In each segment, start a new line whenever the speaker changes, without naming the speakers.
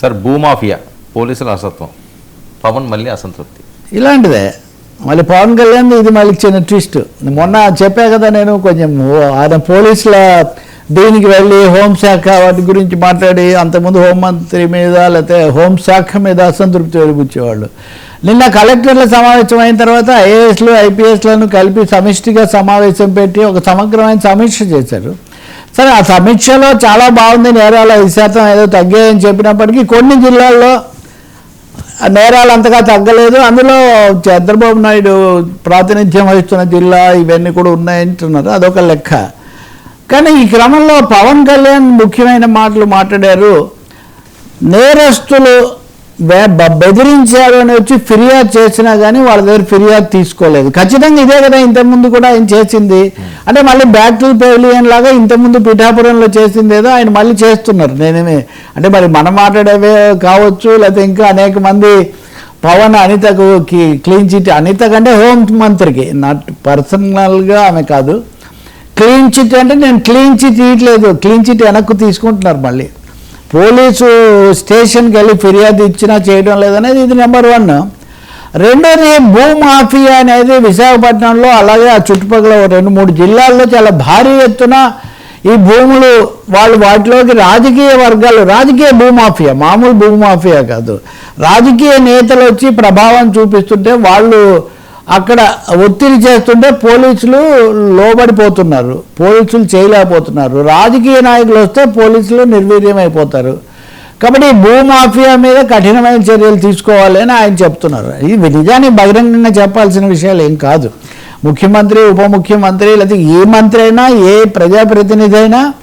Sir భూమాఫియా పోలీసుల అసత్వం. పవన్ మళ్ళీ అసంతృప్తి.
ఇలాంటిదే. మళ్ళీ పవన్ కళ్యాణ్ ఇది మళ్ళీ చిన్న ట్విస్ట్. మొన్న చెప్పా కదా నేను కొంచెం ఆయన పోలీసుల దీనికి వెళ్ళి హోంశాఖ వాటి గురించి మాట్లాడి అంతకుముందు హోంమంత్రి మీద లేకపోతే హోంశాఖ మీద అసంతృప్తి వెలిపించేవాళ్ళు నిన్న కలెక్టర్ల సమావేశం అయిన తర్వాత ఐఏఎస్లు ఐపీఎస్లను కలిపి సమిష్టిగా సమావేశం పెట్టి ఒక సమగ్రమైన సమీక్ష చేశారు. సరే ఆ సమీక్షలో చాలా బాగుంది నేరాలు ఐదు శాతం ఏదో తగ్గాయని చెప్పినప్పటికీ కొన్ని జిల్లాల్లో నేరాలు అంతగా తగ్గలేదు. అందులో చంద్రబాబు నాయుడు ప్రాతినిధ్యం వహిస్తున్న జిల్లా ఇవన్నీ కూడా ఉన్నాయంటున్నారు. అదొక లెక్క. కానీ ఈ క్రమంలో పవన్ కళ్యాణ్ ముఖ్యమైన మాటలు మాట్లాడారు. నేరస్తులు బెదిరించారు అని వచ్చి ఫిర్యాదు చేసినా కానీ వాళ్ళ దగ్గర ఫిర్యాదు తీసుకోలేదు. ఖచ్చితంగా ఇదే కదా ఇంతకుముందు కూడా ఆయన చేసింది. అంటే మళ్ళీ బ్యాక్ టు పెవిలియన్ లాగా ఇంతకుముందు పిఠాపురంలో చేసింది ఏదో ఆయన మళ్ళీ చేస్తున్నారు. నేనేమి అంటే మరి మనం మాట్లాడేవే కావచ్చు లేకపోతే ఇంకా అనేక మంది పవన్ అనితకు క్లీన్ చిట్ అనిత కంటే హోమ్ మంత్రికి నాట్ పర్సనల్గా ఆమె కాదు. క్లీన్ చిట్ అంటే నేను క్లీన్ చిట్ ఇవ్వట్లేదు క్లీన్ చిట్ వెనక్కు తీసుకుంటున్నారు మళ్ళీ. పోలీసు స్టేషన్కి వెళ్ళి ఫిర్యాదు ఇచ్చినా చేయడం లేదనేది ఇది నెంబర్ వన్. రెండోది భూమాఫియా అనేది విశాఖపట్నంలో అలాగే ఆ చుట్టుపక్కల రెండు మూడు జిల్లాల్లో చాలా భారీ ఎత్తున ఈ భూములు వాళ్ళు వాటిలోకి రాజకీయ వర్గాలు రాజకీయ భూమాఫియా మామూలు భూమాఫియా కాదు. రాజకీయ నేతలు వచ్చి ప్రభావం చూపిస్తుంటే వాళ్ళు అక్కడ ఒత్తిడి చేస్తుంటే పోలీసులు లోబడిపోతున్నారు. పోలీసులు చేయలేకపోతున్నారు. రాజకీయ నాయకులు వస్తే పోలీసులు నిర్వీర్యమైపోతారు. కాబట్టి భూమాఫియా మీద కఠినమైన చర్యలు తీసుకోవాలి అని ఆయన చెప్తున్నారు. ఇది నిజాన్ని బహిరంగంగా చెప్పాల్సిన విషయాలు ఏం కాదు. ముఖ్యమంత్రి ఉప ముఖ్యమంత్రి లేకపోతే ఏ మంత్రి అయినా ఏ ప్రజాప్రతినిధి అయినా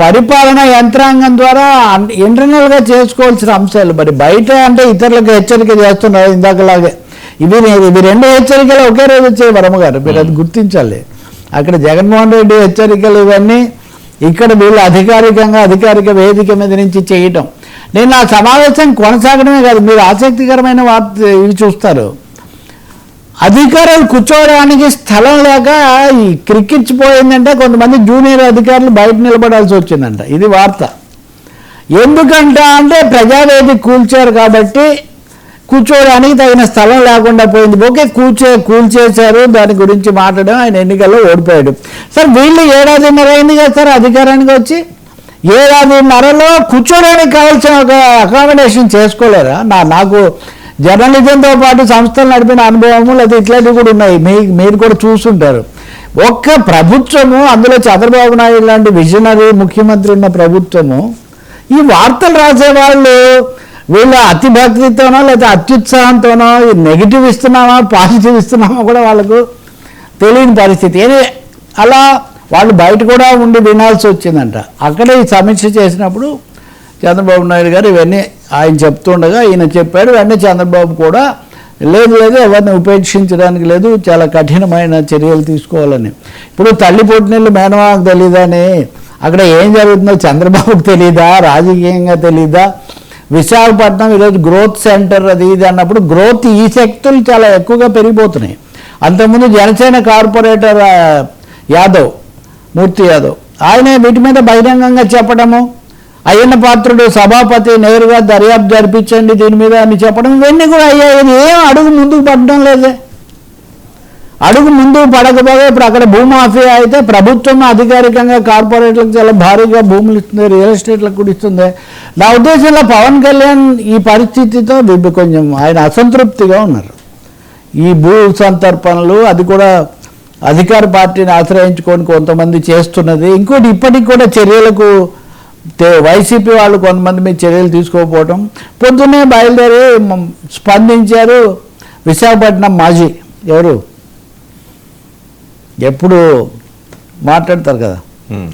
పరిపాలన యంత్రాంగం ద్వారా ఇంటర్నల్గా చేసుకోవాల్సిన అంశాలు. మరి బయట అంటే ఇతరులకు హెచ్చరిక చేస్తున్నారు ఇందాకలాగే. ఇవి నే- ఇవి రెండు హెచ్చరికలు ఒకే రోజు వచ్చాయి వరమగారు. మీరు అది గుర్తించాలి. అక్కడ జగన్మోహన్ రెడ్డి హెచ్చరికలు ఇవన్నీ ఇక్కడ వీళ్ళు అధికారికంగా అధికారిక వేదిక మీద నుంచి చేయటం. నేను ఆ సమావేశం కొనసాగడమే కాదు మీరు ఆసక్తికరమైన వార్త ఇవి చూస్తారు. అధికారులు కూర్చోవడానికి స్థలం లేక ఈ క్రిక్కిచ్చిపోయిందంటే కొంతమంది జూనియర్ అధికారులు బయట నిలబడాల్సి వచ్చిందంట. ఇది వార్త. ఎందుకంట అంటే ప్రజావేదిక కూల్చారు కాబట్టి కూర్చోవడానికి తగిన స్థలం లేకుండా పోయింది. ఓకే కూల్చే కూల్చేశారు. దాని గురించి మాట్లాడడం ఆయన ఎన్నికల్లో ఓడిపోయాడు. సార్ వీళ్ళు ఏడాదిన్నర అయింది కదా సార్ అధికారానికి వచ్చి? ఏడాదిన్నరలో కూర్చోడానికి కావాల్సిన ఒక అకామిడేషన్ చేసుకోలేరా? నా నాకు జర్నలిజంతో పాటు సంస్థలు నడిపిన అనుభవము లేదా ఇట్లాంటివి కూడా ఉన్నాయి. మీ మీరు కూడా చూస్తుంటారు. ఒక్క ప్రభుత్వము అందులో చంద్రబాబు నాయుడు లాంటి విజనరీ ముఖ్యమంత్రి ఉన్న ప్రభుత్వము ఈ వార్తలు రాసేవాళ్ళు వీళ్ళ అతి భక్తితోనో లేదా అత్యుత్సాహంతోనో నెగిటివ్ ఇస్తున్నామా పాజిటివ్ ఇస్తున్నామా కూడా వాళ్ళకు తెలియని పరిస్థితి. ఏది? అలా వాళ్ళు బయట కూడా ఉండి వినాల్సి వచ్చిందంట. అక్కడే ఈ సమీక్ష చేసినప్పుడు చంద్రబాబు నాయుడు గారు ఇవన్నీ ఆయన చెప్తుండగా ఈయన చెప్పాడు. వెంటనే చంద్రబాబు కూడా లేదు లేదు ఎవరిని ఉపేక్షించడానికి లేదు చాలా కఠినమైన చర్యలు తీసుకోవాలని. ఇప్పుడు తల్లి పుట్టినీళ్ళు మేనమాకు తెలీదని అక్కడ ఏం జరుగుతుందో చంద్రబాబుకు తెలీదా? రాజకీయంగా తెలీదా? విశాఖపట్నం ఈరోజు గ్రోత్ సెంటర్ అది ఇది అన్నప్పుడు గ్రోత్ ఈ శక్తులు చాలా ఎక్కువగా పెరిగిపోతున్నాయి. అంతకుముందు జనసేన కార్పొరేటర్ యాదవ్ మూర్తి యాదవ్ ఆయన వీటి మీద బహిరంగంగా చెప్పడము అయ్యన్న పాత్రుడు సభాపతి నేరుగా దర్యాప్తు జరిపించండి దీని మీద అని చెప్పడం ఇవన్నీ కూడా అయ్యాయి ఏం అడుగు ముందుకు పడడం లేదే. అడుగు ముందు పడకపోగా ఇప్పుడు అక్కడ భూమాఫియా అయితే ప్రభుత్వం అధికారికంగా కార్పొరేట్లకు చాలా భారీగా భూములు ఇస్తుంది రియల్ ఎస్టేట్లకు కూడా ఇస్తుంది. నా ఉద్దేశంలో పవన్ కళ్యాణ్ ఈ పరిస్థితితో కొంచెం ఆయన అసంతృప్తిగా ఉన్నారు. ఈ భూ సంతర్పణలు అది కూడా అధికార పార్టీని ఆశ్రయించుకొని కొంతమంది చేస్తున్నది. ఇంకోటి ఇప్పటికి కూడా చర్యలకు వైసీపీ వాళ్ళు కొంతమంది మీద చర్యలు తీసుకోకపోవడం పొద్దున్నే బయలుదేరి స్పందించారు విశాఖపట్నం మాజీ ఎవరు? ఎప్పుడు మాట్లాడతారు కదా.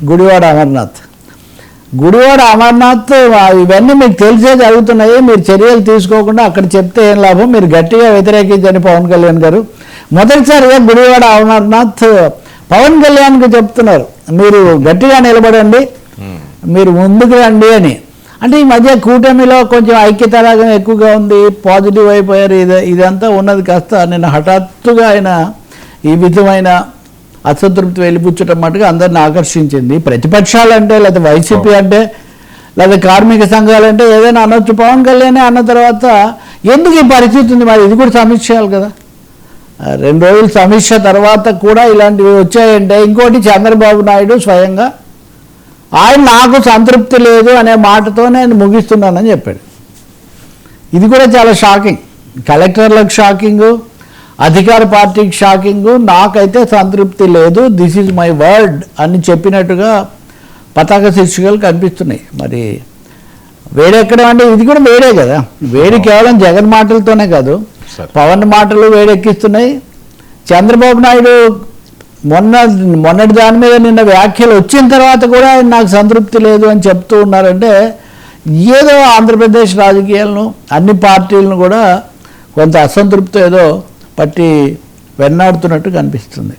గుడివాడ అమర్నాథ్. గుడివాడ అమర్నాథ్ ఇవన్నీ మీకు తెలిసే జరుగుతున్నాయి. మీరు చర్యలు తీసుకోకుండా అక్కడ చెప్తే ఏం లాభం? మీరు గట్టిగా వ్యతిరేకించండి పవన్ కళ్యాణ్ గారు. మొదటిసారిగా గుడివాడ అమర్నాథ్ పవన్ కళ్యాణ్కి చెప్తున్నారు. మీరు గట్టిగా నిలబడండి. మీరు ముందుకు రండి అని. అంటే ఈ మధ్య కూటమిలో కొంచెం ఐక్యత రాగం ఎక్కువగా ఉంది పాజిటివ్ అయిపోయారు. ఇది ఇదంతా ఉన్నది కాస్త నిన్న హఠాత్తుగా ఆయన ఈ విధమైన అసంతృప్తి వెళ్ళిపుచ్చటం మటుగా అందరిని ఆకర్షించింది. ప్రతిపక్షాలు అంటే లేదా వైసీపీ అంటే లేదా కార్మిక సంఘాలంటే ఏదైనా అనొచ్చు. పవన్ కళ్యాణ్ అన్న తర్వాత ఎందుకు ఈ పరిస్థితి ఉంది? మరి ఇది కూడా సమీక్ష చేయాలి కదా రెండు రోజుల సమీక్ష తర్వాత కూడా ఇలాంటివి వచ్చాయంటే ఇంకోటి చంద్రబాబు నాయుడు స్వయంగా ఆయన నాకు సంతృప్తి లేదు అనే మాటతో నేను ముగిస్తున్నానని చెప్పాడు. ఇది కూడా చాలా షాకింగ్ కలెక్టర్లకు షాకింగ్ అధికార పార్టీకి షాకింగ్ నాకైతే సంతృప్తి లేదు దిస్ ఈజ్ మై వర్డ్ అని చెప్పినట్టుగా పతాక శీర్షికలు కనిపిస్తున్నాయి. మరి వేడెక్కడం అంటే ఇది కూడా వేడే కదా. వేడి కేవలం జగన్ మాటలతోనే కాదు. పవన్ మాటలు వేడెక్కిస్తున్నాయి. చంద్రబాబు నాయుడు మొన్న మొన్నటి దాని మీద నిన్న వ్యాఖ్యలు వచ్చిన తర్వాత కూడా ఆయన నాకు సంతృప్తి లేదు అని చెప్తూ ఉన్నారంటే ఏదో ఆంధ్రప్రదేశ్ రాజకీయాలను అన్ని పార్టీలను కూడా కొంత అసంతృప్తి ఏదో పట్టి వెన్నాడుతున్నట్టు కనిపిస్తుంది.